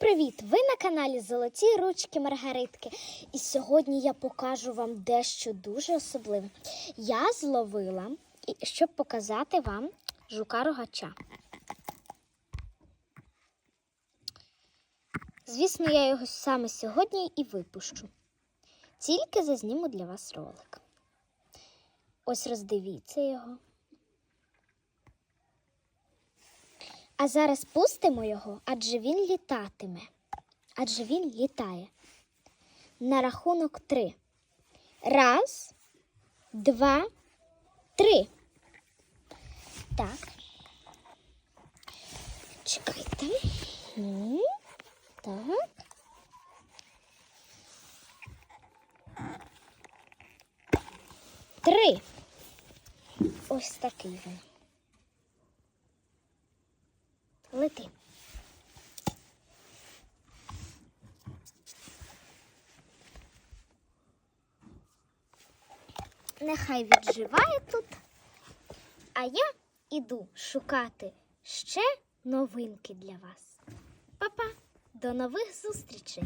привіт! Ви на каналі Золоті Ручки Маргаритки. І сьогодні я покажу вам дещо дуже особливе. Я зловила, щоб показати вам жука рогача. Звісно, я його саме сьогодні і випущу. Тільки зазніму для вас ролик. Ось роздивіться його. А зараз пустимо його, адже він літатиме. Адже він літає. На рахунок три. Раз, два, три. Так. Чекайте. Так. Три. Ось такий він. Лети. Нехай відживає тут, а я іду шукати ще новинки для вас. Па-па, до нових зустрічей!